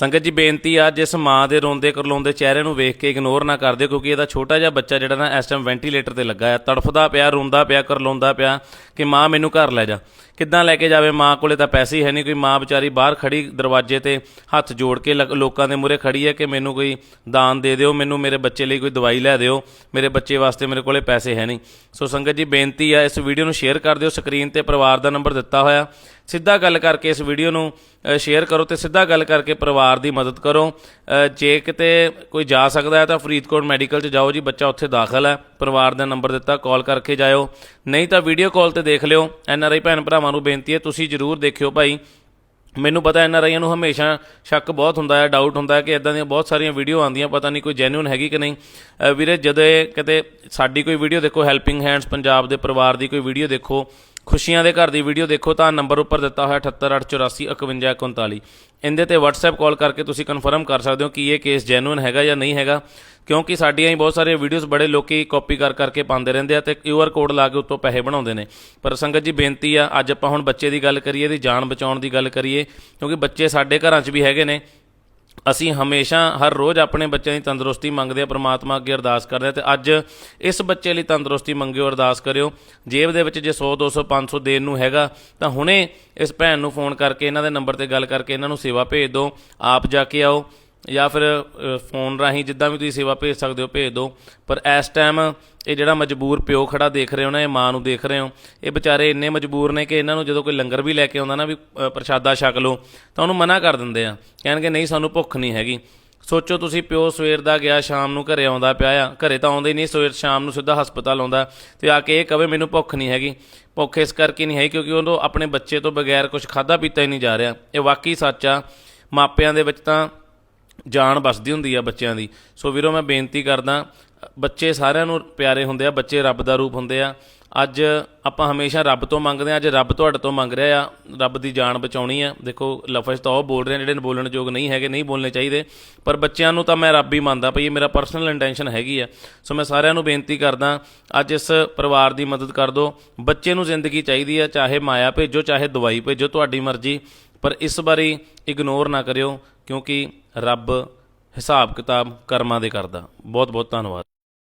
ਸੰਗਤ ਜੀ, ਬੇਨਤੀ ਆ, ਜਿਸ ਮਾਂ ਦੇ ਰੋਂਦੇ ਕਰਲਾਉਂਦੇ ਚਿਹਰੇ ਨੂੰ ਵੇਖ ਕੇ ਇਗਨੋਰ ਨਾ ਕਰ ਦਿਓ ਕਿਉਂਕਿ ਇਹਦਾ ਛੋਟਾ ਜਿਹਾ ਬੱਚਾ ਜਿਹੜਾ ਨਾ, ਇਸ ਟਾਈਮ ਵੈਂਟੀਲੇਟਰ ਤੇ ਲੱਗਾ ਆ। ਤੜਫਦਾ ਪਿਆ, ਰੋਂਦਾ ਪਿਆ, ਕਰਲਾਉਂਦਾ ਪਿਆ ਕਿ ਮਾਂ ਮੈਨੂੰ ਘਰ ਲੈ ਜਾ। ਕਿੱਦਾਂ ਲੈ ਕੇ ਜਾਵੇ ਮਾਂ ਕੋਲੇ ਤਾਂ ਪੈਸੇ ਹੀ ਹੈ ਨਹੀਂ, ਕੋਈ ਮਾਂ ਵਿਚਾਰੀ ਬਾਹਰ ਖੜੀ ਦਰਵਾਜ਼ੇ ਤੇ ਹੱਥ ਜੋੜ ਕੇ ਲ- ਲੋਕਾਂ ਦੇ ਮੂਹਰੇ ਖੜੀ ਹੈ ਕਿ ਮੈਨੂੰ ਕੋਈ ਦਾਨ ਦੇ ਦਿਓ, ਮੈਨੂੰ ਮੇਰੇ ਬੱਚੇ ਲਈ ਕੋਈ ਦਵਾਈ ਲੈ ਦਿਓ, ਮੇਰੇ ਬੱਚੇ ਵਾਸਤੇ ਮੇਰੇ ਕੋਲੇ ਪੈਸੇ ਹੈ ਨਹੀਂ। ਸੋ ਸੰਗਤ ਜੀ, ਬੇਨਤੀ ਆ, ਇਸ ਵੀਡੀਓ ਨੂੰ ਸ਼ੇਅਰ ਕਰ ਦਿਓ ਸਕਰੀਨ ਤੇ ਪਰਿਵਾਰ ਦਾ ਨੰਬਰ ਦਿੱਤਾ ਹੋਇਆ। ਸਿੱਧਾ ਗੱਲ ਕਰਕੇ ਇਸ ਵੀਡੀਓ ਨੂੰ ਸ਼ੇਅਰ ਕਰੋ ਤੇ ਸਿੱਧਾ ਗੱਲ ਕਰਕੇ ਪਰਿਵਾਰ ਦੀ ਮਦਦ ਕਰੋ। ਜੇ ਕਿਤੇ ਕੋਈ ਜਾ ਸਕਦਾ ਹੈ ਤਾਂ ਫਰੀਦਕੋਟ ਮੈਡੀਕਲ 'ਚ ਜਾਓ ਜੀ, ਬੱਚਾ ਉੱਥੇ ਦਾਖਲ ਹੈ। ਪਰਿਵਾਰ ਦਾ ਨੰਬਰ ਦਿੱਤਾ, ਕਾਲ ਕਰਕੇ ਜਾਇਓ। ਨਹੀਂ ਤਾਂ ਵੀਡੀਓ ਕਾਲ ਤੇ ਦੇਖ ਲਿਓ। ਐਨ ਆਰ ਆਈ ਭੈਣ ਭਰਾਵਾਂ ਨੂੰ ਬੇਨਤੀ ਹੈ, ਤੁਸੀਂ ਜਰੂਰ ਦੇਖਿਓ ਭਾਈ। ਮੈਨੂੰ ਪਤਾ ਐਨ ਆਰ ਆਈਆਂ ਨੂੰ ਹਮੇਸ਼ਾ ਸ਼ੱਕ ਬਹੁਤ ਹੁੰਦਾ ਹੈ ਡਾਊਟ ਹੁੰਦਾ ਹੈ ਕਿ ਇਦਾਂ ਦੀਆਂ ਬਹੁਤ ਸਾਰੀਆਂ ਵੀਡੀਓ ਆਉਂਦੀਆਂ, ਪਤਾ ਨਹੀਂ ਕੋਈ ਜੈਨੂਇਨ ਹੈਗੀ ਕਿ ਨਹੀਂ। ਵੀਰੇ, ਜਦੋਂ ਇਹ ਕਿਤੇ ਸਾਡੀ ਕੋਈ ਵੀਡੀਓ ਦੇਖੋ ਹੈਲਪਿੰਗ ਹੈਂਡਸ ਪੰਜਾਬ ਦੇ ਪਰਿਵਾਰ ਦੀ ਕੋਈ ਵੀਡੀਓ ਦੇਖੋ, ਖੁਸ਼ੀਆਂ ਦੇ ਘਰ ਦੀ ਵੀਡੀਓ ਦੇਖੋ, ਤਾਂ ਨੰਬਰ ਉੱਪਰ ਦਿੱਤਾ ਹੋਇਆ 7884855139 ਇਹਦੇ ਤੇ WhatsApp ਕਾਲ ਕਰਕੇ ਤੁਸੀਂ ਕਨਫਰਮ ਕਰ ਸਕਦੇ ਹੋ ਕਿ ਇਹ ਕੇਸ ਜੈਨੂਇਨ ਹੈਗਾ ਜਾਂ ਨਹੀਂ ਹੈਗਾ। ਕਿਉਂਕਿ ਸਾਡੀਆਂ ਹੀ ਬਹੁਤ ਸਾਰੇ ਵੀਡੀਓਜ਼ ਬੜੇ ਲੋਕੀ ਕਾਪੀ ਕਰ ਕਰਕੇ ਪਾਉਂਦੇ ਰਹਿੰਦੇ ਆ ਤੇ ਕਿਊਆਰ ਕੋਡ ਲਾ ਕੇ ਉੱਤੋਂ ਪੈਸੇ ਬਣਾਉਂਦੇ ਨੇ। ਪਰ ਸੰਗਤ ਜੀ ਬੇਨਤੀ ਆ, ਅੱਜ ਆਪਾਂ ਹੁਣ ਬੱਚੇ ਦੀ ਗੱਲ ਕਰੀਏ ਦੀ ਜਾਨ ਬਚਾਉਣ ਦੀ ਗੱਲ ਕਰੀਏ, ਕਿਉਂਕਿ ਬੱਚੇ ਸਾਡੇ ਘਰਾਂ 'ਚ ਵੀ ਹੈਗੇ ਨੇ। ਅਸੀਂ ਹਮੇਸ਼ਾ ਹਰ ਰੋਜ਼ ਆਪਣੇ ਬੱਚਿਆਂ ਦੀ ਤੰਦਰੁਸਤੀ ਮੰਗਦੇ ਆ, ਪ੍ਰਮਾਤਮਾ ਅੱਗੇ ਅਰਦਾਸ ਕਰਦੇ ਆ ਤੇ ਅੱਜ ਇਸ ਬੱਚੇ ਲਈ ਤੰਦਰੁਸਤੀ ਮੰਗਿਓ, ਅਰਦਾਸ ਕਰਿਓ। ਜੇਬ ਦੇ ਵਿੱਚ ਜੇ 100 200 500 ਦੇਣ ਨੂੰ ਹੈਗਾ, ਤਾਂ ਹੁਣੇ ਇਸ ਭੈਣ ਨੂੰ ਫੋਨ ਕਰਕੇ, ਇਹਨਾਂ ਦੇ ਨੰਬਰ ਤੇ ਗੱਲ ਕਰਕੇ ਇਹਨਾਂ ਨੂੰ ਸੇਵਾ ਭੇਜ ਦਿਓ। ਆਪ ਜਾ ਕੇ ਆਓ। ਜਾਂ ਫਿਰ ਫੋਨ ਰਾਹੀਂ ਜਿੱਦਾਂ ਵੀ ਤੁਸੀਂ ਸੇਵਾ ਭੇਜ ਸਕਦੇ ਹੋ, ਭੇਜ ਦਿਓ। ਪਰ ਇਸ ਟਾਈਮ ਇਹ ਜਿਹੜਾ ਮਜਬੂਰ ਪਿਓ ਖੜਾ ਦੇਖ ਰਹੇ ਹੋ ਨਾ, ਇਹ ਮਾਂ ਨੂੰ ਦੇਖ ਰਹੇ ਹੋ, ਇਹ ਵਿਚਾਰੇ ਇੰਨੇ ਮਜਬੂਰ ਨੇ ਕਿ ਇਹਨਾਂ ਨੂੰ ਜਦੋਂ ਕੋਈ ਲੰਗਰ ਵੀ ਲੈ ਕੇ ਆਉਂਦਾ ਨਾ ਵੀ ਪ੍ਰਸ਼ਾਦਾ ਛਕ ਲਓ, ਤਾਂ ਉਹਨੂੰ ਮਨਾ ਕਰ ਦਿੰਦੇ ਆ। ਕਹਿਣਗੇ, ਨਹੀਂ, ਸਾਨੂੰ ਭੁੱਖ ਨਹੀਂ ਹੈਗੀ। ਸੋਚੋ ਤੁਸੀਂ, ਪਿਓ ਸਵੇਰ ਦਾ ਗਿਆ, ਸ਼ਾਮ ਨੂੰ ਘਰੇ ਆਉਂਦਾ ਪਿਆ ਆ। ਘਰੇ ਤਾਂ ਆਉਂਦੇ ਹੀ ਨਹੀਂ, ਸਵੇਰ, ਸ਼ਾਮ ਨੂੰ ਸਿੱਧਾ ਹਸਪਤਾਲ ਆਉਂਦਾ ਤੇ ਆ ਕੇ ਇਹ ਕਵੇ, ਮੈਨੂੰ ਭੁੱਖ ਨਹੀਂ ਹੈਗੀ। ਭੁੱਖ ਇਸ ਕਰਕੇ ਨਹੀਂ ਹੈ ਕਿਉਂਕਿ ਉਹਨੂੰ ਆਪਣੇ ਬੱਚੇ ਤੋਂ ਬਗੈਰ ਕੁਝ ਖਾਦਾ ਪੀਤਾ ਹੀ ਨਹੀਂ ਜਾ ਰਿਹਾ। ਇਹ ਵਾਕਈ ਸੱਚ ਆ। ਮਾਪਿਆਂ ਦੇ ਵਿੱਚ ਤਾਂ ਜਾਨ ਬਸਦੀ ਹੁੰਦੀ ਆ ਬੱਚਿਆਂ ਦੀ। ਸੋ ਵੀਰੋ, ਮੈਂ ਬੇਨਤੀ ਕਰਦਾ, ਬੱਚੇ ਸਾਰਿਆਂ ਨੂੰ ਪਿਆਰੇ ਹੁੰਦੇ ਆ, ਬੱਚੇ ਰੱਬ ਦਾ ਰੂਪ ਹੁੰਦੇ ਆ। ਅੱਜ ਆਪਾਂ ਹਮੇਸ਼ਾ ਰੱਬ ਤੋਂ ਮੰਗਦੇ ਆ, ਅੱਜ ਰੱਬ ਤੁਹਾਡੇ ਤੋਂ ਮੰਗ ਰਿਹਾ ਆ, ਰੱਬ ਦੀ ਜਾਨ ਬਚਾਉਣੀ ਆ। ਦੇਖੋ, ਲਫ਼ਜ਼ ਤਾਂ ਉਹ ਬੋਲ ਰਹੇ ਆ ਜਿਹੜੇ ਬੋਲਣ ਯੋਗ ਨਹੀਂ ਹੈਗੇ, ਨਹੀਂ ਬੋਲਣੇ ਚਾਹੀਦੇ। ਪਰ ਬੱਚਿਆਂ ਨੂੰ ਤਾਂ ਮੈਂ ਰੱਬ ਹੀ ਮੰਨਦਾ ਭਈ ਇਹ ਮੇਰਾ ਪਰਸਨਲ ਇੰਟੈਂਸ਼ਨ ਹੈਗੀ ਆ। ਸੋ ਮੈਂ ਸਾਰਿਆਂ ਨੂੰ ਬੇਨਤੀ ਕਰਦਾ, ਅੱਜ ਇਸ ਪਰਿਵਾਰ ਦੀ ਮਦਦ ਕਰ ਦਿਓ। ਬੱਚੇ ਨੂੰ ਜ਼ਿੰਦਗੀ ਚਾਹੀਦੀ ਆ, ਚਾਹੇ ਮਾਇਆ ਭੇਜੋ, ਚਾਹੇ ਦਵਾਈ ਭੇਜੋ, ਤੁਹਾਡੀ ਮਰਜ਼ੀ। ਪਰ ਇਸ ਬਾਰੇ ਇਗਨੋਰ ਨਾ ਕਰਿਓ, ਕਿਉਂਕਿ ਰੱਬ ਹਿਸਾਬ ਕਿਤਾਬ ਕਰਮਾਂ ਦੇ ਕਰਦਾ। ਬਹੁਤ ਬਹੁਤ ਧੰਨਵਾਦ।